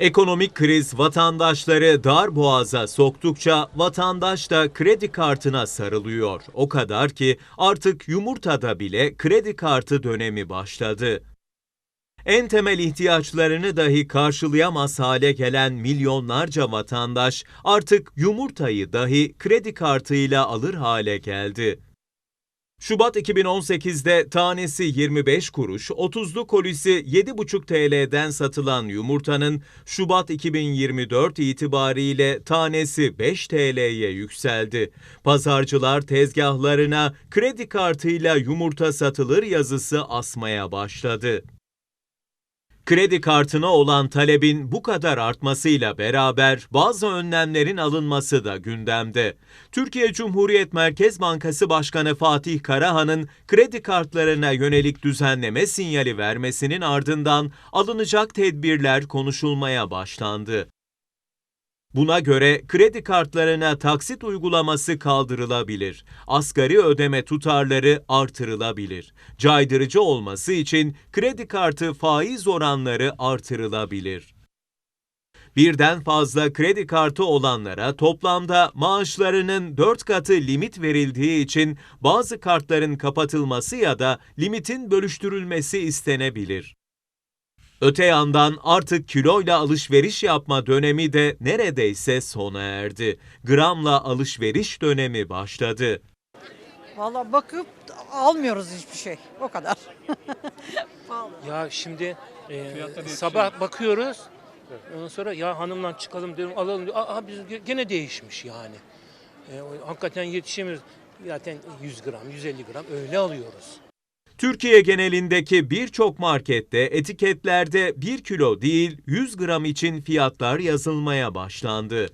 Ekonomik kriz vatandaşları dar boğaza soktukça vatandaş da kredi kartına sarılıyor. O kadar ki artık yumurtada bile kredi kartı dönemi başladı. En temel ihtiyaçlarını dahi karşılayamaz hale gelen milyonlarca vatandaş artık yumurtayı dahi kredi kartıyla alır hale geldi. Şubat 2018'de tanesi 25 kuruş, 30'lu kolisi 7,5 TL'den satılan yumurtanın Şubat 2024 itibariyle tanesi 5 TL'ye yükseldi. Pazarcılar tezgahlarına kredi kartıyla yumurta satılır yazısı asmaya başladı. Kredi kartına olan talebin bu kadar artmasıyla beraber bazı önlemlerin alınması da gündemde. Türkiye Cumhuriyet Merkez Bankası Başkanı Fatih Karahan'ın kredi kartlarına yönelik düzenleme sinyali vermesinin ardından alınacak tedbirler konuşulmaya başlandı. Buna göre kredi kartlarına taksit uygulaması kaldırılabilir. Asgari ödeme tutarları artırılabilir. Caydırıcı olması için kredi kartı faiz oranları artırılabilir. Birden fazla kredi kartı olanlara toplamda maaşlarının 4 katı limit verildiği için bazı kartların kapatılması ya da limitin bölüştürülmesi istenebilir. Öte yandan artık kiloyla alışveriş yapma dönemi de neredeyse sona erdi. Gramla alışveriş dönemi başladı. Valla bakıp almıyoruz hiçbir şey. O kadar. Ya şimdi e, sabah bakıyoruz. Ondan sonra ya hanımla çıkalım diyorum alalım diyor. Aa biz ge- gene değişmiş yani. E, hakikaten yetişemiyoruz. Zaten 100 gram, 150 gram öyle alıyoruz. Türkiye genelindeki birçok markette etiketlerde 1 kilo değil 100 gram için fiyatlar yazılmaya başlandı.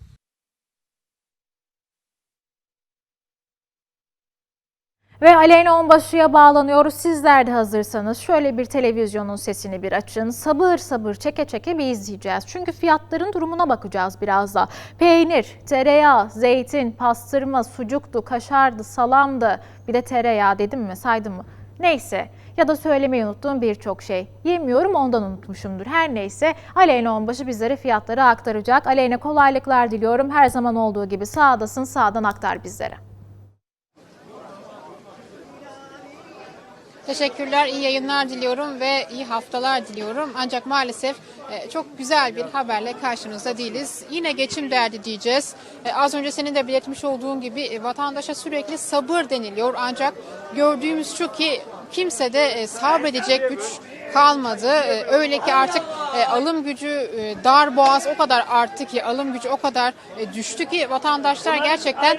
Ve Aleyna Onbaşı'ya bağlanıyoruz. Sizler de hazırsanız şöyle bir televizyonun sesini bir açın. Sabır sabır çeke çeke bir izleyeceğiz. Çünkü fiyatların durumuna bakacağız biraz da. Peynir, tereyağı, zeytin, pastırma, sucuktu, kaşardı, salamdı. Bir de tereyağı dedim mi saydım mı? Neyse ya da söylemeyi unuttuğum birçok şey. Yemiyorum ondan unutmuşumdur. Her neyse Aleyna Onbaşı bizlere fiyatları aktaracak. Aleyna kolaylıklar diliyorum. Her zaman olduğu gibi sağdasın sağdan aktar bizlere. Teşekkürler, iyi yayınlar diliyorum ve iyi haftalar diliyorum. Ancak maalesef e, çok güzel bir haberle karşınızda değiliz. Yine geçim derdi diyeceğiz. E, Az önce senin de belirtmiş olduğun gibi e, vatandaşa sürekli sabır deniliyor. Ancak gördüğümüz şu ki kimse de e, sabredecek güç kalmadı. E, Öyle ki artık e, alım gücü dar boğaz o kadar arttı ki alım gücü o kadar düştü ki vatandaşlar gerçekten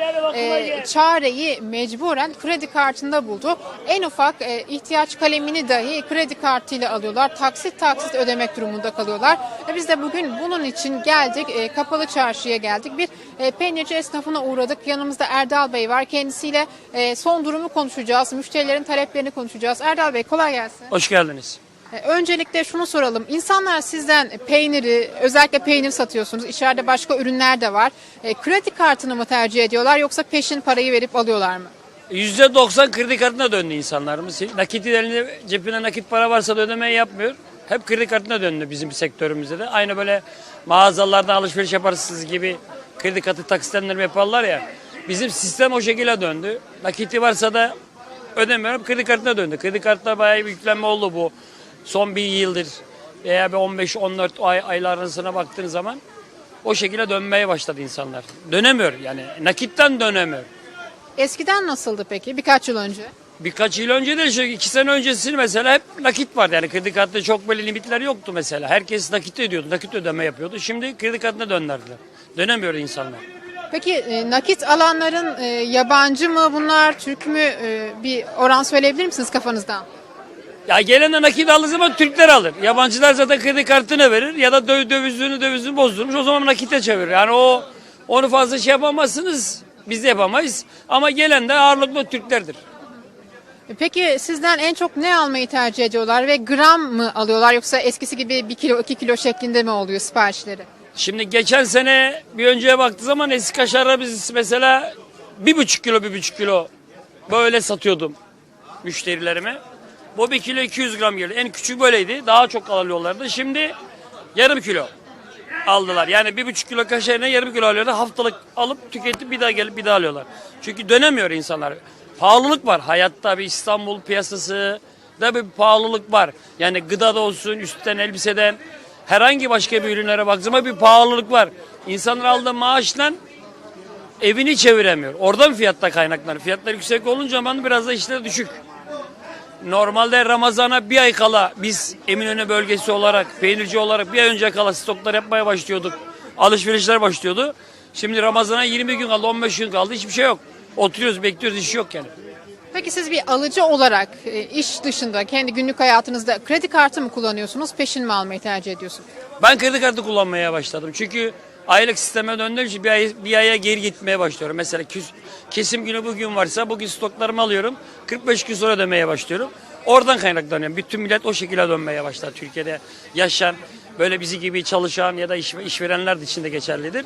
çareyi mecburen kredi kartında buldu. En ufak ihtiyaç kalemini dahi kredi kartıyla alıyorlar. Taksit taksit ödemek durumunda kalıyorlar. Biz de bugün bunun için geldik. Kapalı çarşıya geldik. Bir e, peynirci esnafına uğradık. Yanımızda Erdal Bey var. Kendisiyle e, son durumu konuşacağız. Müşterilerin taleplerini konuşacağız. Erdal Bey kolay gelsin. Hoş geldiniz. E, Öncelikle şunu soralım. İnsanlar sizden peyniri, özellikle peynir satıyorsunuz. İçeride başka ürünler de var. E, kredi kartını mı tercih ediyorlar yoksa peşin parayı verip alıyorlar mı? %90 kredi kartına döndü insanlarımız. Nakit elinde cebine nakit para varsa da ödemeyi yapmıyor. Hep kredi kartına döndü bizim sektörümüzde de. Aynı böyle mağazalardan alışveriş yaparsınız gibi kredi kartı taksitlendirme yaparlar ya. Bizim sistem o şekilde döndü. Nakiti varsa da ödemiyorum kredi kartına döndü. Kredi kartına bayağı bir yüklenme oldu bu. Son bir yıldır veya bir 15-14 ay aylar arasına baktığın zaman o şekilde dönmeye başladı insanlar. Dönemiyor yani nakitten dönemiyor. Eskiden nasıldı peki birkaç yıl önce? Birkaç yıl önce de şu iki sene öncesi mesela hep nakit vardı. Yani kredi kartında çok böyle limitler yoktu mesela. Herkes nakit ödüyordu, nakit ödeme yapıyordu. Şimdi kredi kartına döndürdüler. Dönemiyor insanlar. Peki e, nakit alanların e, yabancı mı bunlar, Türk mü? E, bir oran söyleyebilir misiniz kafanızdan? Ya gelen de nakit aldığı zaman Türkler alır. Yabancılar zaten kredi kartını verir ya da dö- dövizini dövizini bozdurmuş o zaman nakite çevirir. Yani o onu fazla şey yapamazsınız. Biz de yapamayız. Ama gelen de ağırlıklı Türklerdir. Peki sizden en çok ne almayı tercih ediyorlar ve gram mı alıyorlar yoksa eskisi gibi 1 kilo 2 kilo şeklinde mi oluyor siparişleri? Şimdi geçen sene bir önceye baktığı zaman eski kaşarları biz mesela bir buçuk kilo bir buçuk kilo böyle satıyordum müşterilerime. Bu bir kilo 200 gram geldi. En küçük böyleydi. Daha çok alıyorlardı. Şimdi yarım kilo. aldılar. Yani bir buçuk kilo kaşarına yarım kilo alıyorlar. Haftalık alıp tüketip bir daha gelip bir daha alıyorlar. Çünkü dönemiyor insanlar. Pahalılık var. Hayatta bir İstanbul piyasası da bir pahalılık var. Yani gıda da olsun, üstten elbiseden herhangi başka bir ürünlere baktığımda bir pahalılık var. İnsanlar aldığı maaşla evini çeviremiyor. Oradan fiyatta kaynaklanıyor. Fiyatlar yüksek olunca zaman biraz da işler düşük. Normalde Ramazan'a bir ay kala biz Eminönü bölgesi olarak, peynirci olarak bir ay önce kala stoklar yapmaya başlıyorduk. Alışverişler başlıyordu. Şimdi Ramazan'a 20 gün kaldı, 15 gün kaldı. Hiçbir şey yok. Oturuyoruz, bekliyoruz, iş yok yani. Peki siz bir alıcı olarak e, iş dışında kendi günlük hayatınızda kredi kartı mı kullanıyorsunuz, peşin mi almayı tercih ediyorsunuz? Ben kredi kartı kullanmaya başladım. Çünkü aylık sisteme döndüğüm için bir, ay, bir aya geri gitmeye başlıyorum. Mesela kesim günü bugün varsa bugün stoklarımı alıyorum. 45 gün sonra dönmeye başlıyorum. Oradan kaynaklanıyorum. Bütün millet o şekilde dönmeye başladı. Türkiye'de yaşayan, böyle bizi gibi çalışan ya da iş, işverenler de içinde geçerlidir.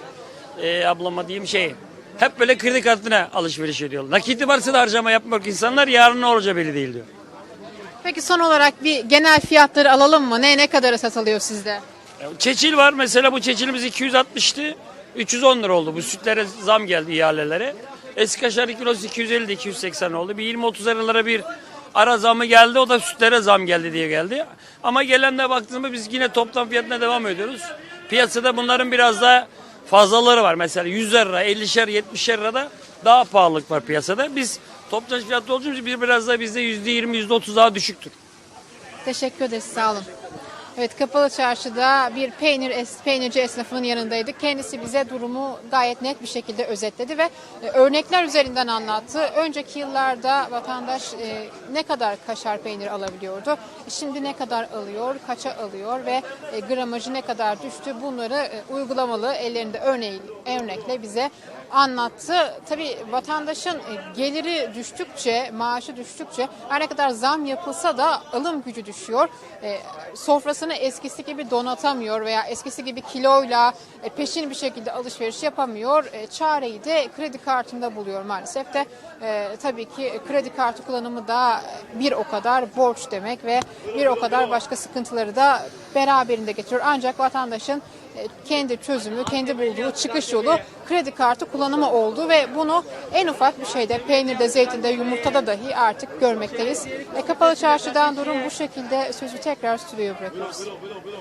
Ee, ablama diyeyim şey, hep böyle kredi kartına alışveriş ediyorlar. Nakiti varsa da harcama yapmıyor ki insanlar yarın ne olacağı belli değil diyor. Peki son olarak bir genel fiyatları alalım mı? Ne ne kadara satılıyor sizde? Çeçil var mesela bu çeçilimiz 260'tı. 310 lira oldu. Bu sütlere zam geldi ihalelere. Eski kaşar kilosu 250 280 oldu. Bir 20-30 liralara bir ara zamı geldi. O da sütlere zam geldi diye geldi. Ama gelenle baktığımda biz yine toplam fiyatına devam ediyoruz. Piyasada bunların biraz daha fazlaları var. Mesela 100 lira, 50'şer, 70'şer lirada daha pahalılık var piyasada. Biz toptan fiyatlı olduğumuz için bir biraz daha bizde %20, %30 daha düşüktür. Teşekkür ederiz, sağ olun. Evet, Kapalı Çarşı'da bir peynir peynirci esnafının yanındaydık. Kendisi bize durumu gayet net bir şekilde özetledi ve e, örnekler üzerinden anlattı. Önceki yıllarda vatandaş e, ne kadar kaşar peynir alabiliyordu, şimdi ne kadar alıyor, kaça alıyor ve e, gramajı ne kadar düştü bunları uygulamalı ellerinde örneği, örnekle bize anlattı. Tabii vatandaşın e, geliri düştükçe, maaşı düştükçe her ne kadar zam yapılsa da alım gücü düşüyor. E, sofrasını eskisi gibi donatamıyor veya eskisi gibi kiloyla e, peşin bir şekilde alışveriş yapamıyor. E, çareyi de kredi kartında buluyor maalesef de. E, tabii ki kredi kartı kullanımı da bir o kadar borç demek ve bir o kadar başka sıkıntıları da beraberinde getiriyor. Ancak vatandaşın kendi çözümü, kendi bulduğu çıkış yolu kredi kartı kullanımı oldu ve bunu en ufak bir şeyde peynirde, zeytinde, yumurtada dahi artık görmekteyiz. E, kapalı çarşıdan durum bu şekilde sözü tekrar stüdyoya bırakıyoruz.